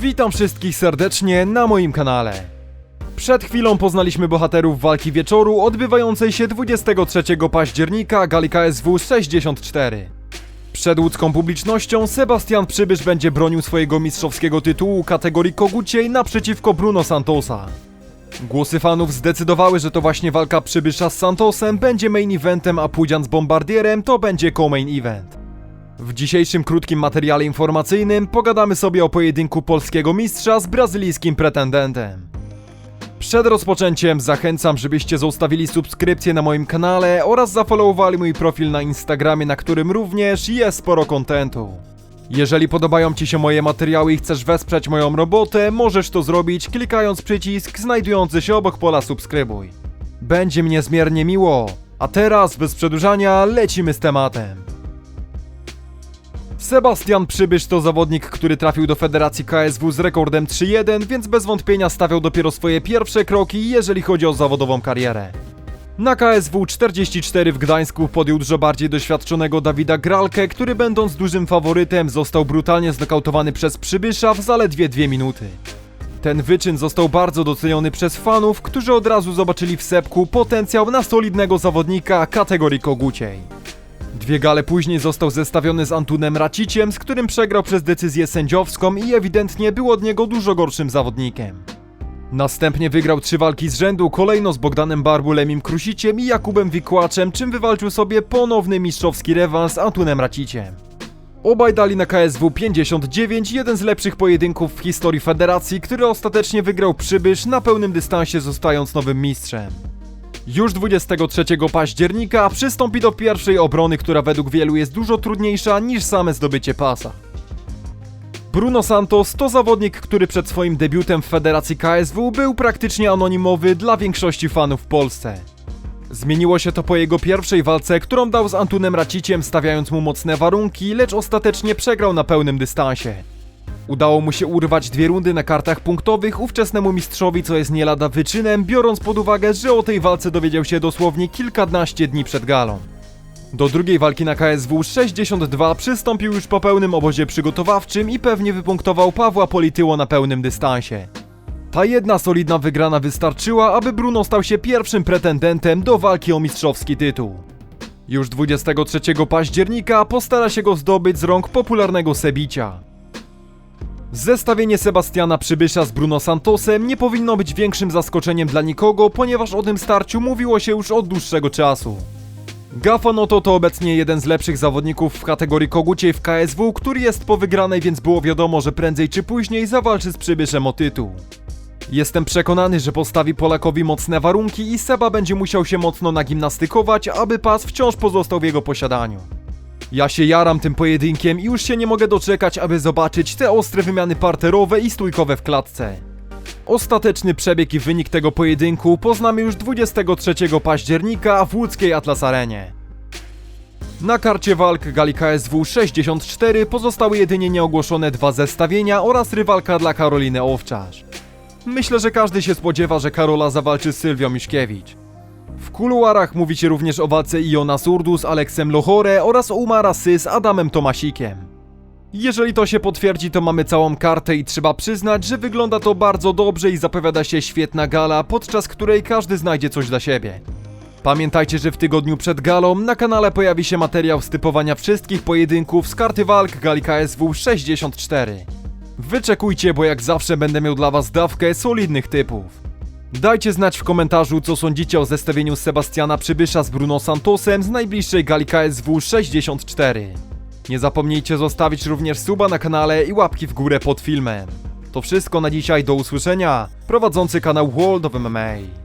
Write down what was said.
Witam wszystkich serdecznie na moim kanale. Przed chwilą poznaliśmy bohaterów walki wieczoru odbywającej się 23 października Gali KSW 64. Przed łódzką publicznością Sebastian Przybysz będzie bronił swojego mistrzowskiego tytułu kategorii koguciej naprzeciwko Bruno Santosa. Głosy fanów zdecydowały, że to właśnie walka Przybysza z Santosem będzie main eventem, a Pudzian z Bombardierem to będzie co-main event. W dzisiejszym krótkim materiale informacyjnym pogadamy sobie o pojedynku polskiego mistrza z brazylijskim pretendentem. Przed rozpoczęciem zachęcam, żebyście zostawili subskrypcję na moim kanale oraz zafollowowali mój profil na Instagramie, na którym również jest sporo kontentu. Jeżeli podobają Ci się moje materiały i chcesz wesprzeć moją robotę, możesz to zrobić klikając przycisk znajdujący się obok pola subskrybuj. Będzie mnie niezmiernie miło. A teraz, bez przedłużania, lecimy z tematem. Sebastian Przybysz to zawodnik, który trafił do Federacji KSW z rekordem 3-1, więc bez wątpienia stawiał dopiero swoje pierwsze kroki, jeżeli chodzi o zawodową karierę. Na KSW 44 w Gdańsku podjął dużo bardziej doświadczonego Dawida Gralkę, który będąc dużym faworytem został brutalnie znokautowany przez Przybysza w zaledwie dwie minuty. Ten wyczyn został bardzo doceniony przez fanów, którzy od razu zobaczyli w Sepku potencjał na solidnego zawodnika kategorii koguciej. Dwie gale później został zestawiony z Antunem Raciciem, z którym przegrał przez decyzję sędziowską i ewidentnie był od niego dużo gorszym zawodnikiem. Następnie wygrał trzy walki z rzędu, kolejno z Bogdanem Barbu, Lemim Krusiciem i Jakubem Wikłaczem, czym wywalczył sobie ponowny mistrzowski rewans z Antunem Raciciem. Obaj dali na KSW 59, jeden z lepszych pojedynków w historii federacji, który ostatecznie wygrał Przybysz na pełnym dystansie zostając nowym mistrzem. Już 23 października przystąpi do pierwszej obrony, która według wielu jest dużo trudniejsza niż same zdobycie pasa. Bruno Santos to zawodnik, który przed swoim debiutem w Federacji KSW był praktycznie anonimowy dla większości fanów w Polsce. Zmieniło się to po jego pierwszej walce, którą dał z Antunem Raciciem, stawiając mu mocne warunki, lecz ostatecznie przegrał na pełnym dystansie. Udało mu się urwać dwie rundy na kartach punktowych ówczesnemu mistrzowi, co jest nie lada wyczynem, biorąc pod uwagę, że o tej walce dowiedział się dosłownie kilkanaście dni przed galą. Do drugiej walki na KSW 62 przystąpił już po pełnym obozie przygotowawczym i pewnie wypunktował Pawła Polityło na pełnym dystansie. Ta jedna solidna wygrana wystarczyła, aby Bruno stał się pierwszym pretendentem do walki o mistrzowski tytuł. Już 23 października postara się go zdobyć z rąk popularnego Sebicia. Zestawienie Sebastiana Przybysza z Bruno Santosem nie powinno być większym zaskoczeniem dla nikogo, ponieważ o tym starciu mówiło się już od dłuższego czasu. Gafanoto to obecnie jeden z lepszych zawodników w kategorii koguciej w KSW, który jest po wygranej, więc było wiadomo, że prędzej czy później zawalczy z Przybyszem o tytuł. Jestem przekonany, że postawi Polakowi mocne warunki i Seba będzie musiał się mocno nagimnastykować, aby pas wciąż pozostał w jego posiadaniu. Ja się jaram tym pojedynkiem i już się nie mogę doczekać, aby zobaczyć te ostre wymiany parterowe i stójkowe w klatce. Ostateczny przebieg i wynik tego pojedynku poznamy już 23 października w łódzkiej Atlas Arenie. Na karcie walk gali KSW 64 pozostały jedynie nieogłoszone dwa zestawienia oraz rywalka dla Karoliny Owczarz. Myślę, że każdy się spodziewa, że Karola zawalczy z Sylwią Miszkiewicz. W kuluarach mówi się również o walce Iona Surdu z Aleksem Lohore oraz Umara Sy z Adamem Tomasikiem. Jeżeli to się potwierdzi, to mamy całą kartę i trzeba przyznać, że wygląda to bardzo dobrze i zapowiada się świetna gala, podczas której każdy znajdzie coś dla siebie. Pamiętajcie, że w tygodniu przed galą na kanale pojawi się materiał z typowania wszystkich pojedynków z karty walk gali KSW 64. Wyczekujcie, bo jak zawsze będę miał dla was dawkę solidnych typów. Dajcie znać w komentarzu, co sądzicie o zestawieniu Sebastiana Przybysza z Bruno Santosem z najbliższej gali KSW 64. Nie zapomnijcie zostawić również suba na kanale i łapki w górę pod filmem. To wszystko na dzisiaj, do usłyszenia. Prowadzący kanał World of MMA.